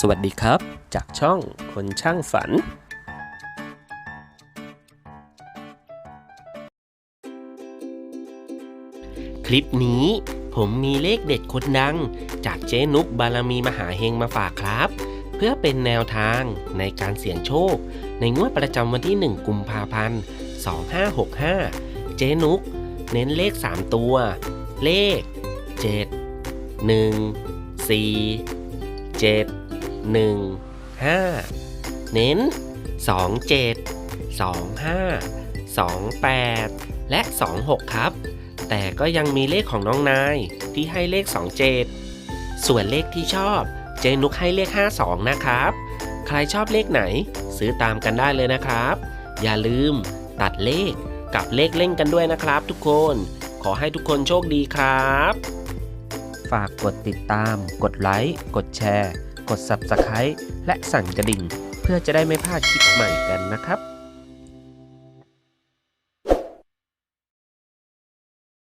สวัสดีครับ จากช่องคนช่างฝันคลิปนี้ผมมีเลขเด็ดคนดัง จากเจ๊นุกบารมีมหาเฮงมาฝากครับ เพื่อเป็นแนวทางในการเสี่ยงโชค ในงวดประจำวันที่ 1 กุมภาพันธ์ 2565 เจ๊นุก เน้นเลข 3 ตัว เลข 7 1 4 7 1 5 เน้น 2 7 2 5 2 8 และ 26 ครับ แต่ก็ยังมีเลขของน้องนายที่ให้เลข 27 ส่วนเลขที่ชอบ เจนุกให้เลข 52 นะครับ ใครชอบเลขไหน ซื้อตามกันได้เลยนะครับ อย่าลืมตัดเลขกับเลขเล่นกันด้วยนะครับทุกคน ขอให้ทุกคนโชคดีครับ ฝากกดติดตาม กดไลค์ กดแชร์ กด Subscribe และสั่นกระดิ่ง เพื่อจะได้ไม่พลาดคลิปใหม่กันนะครับ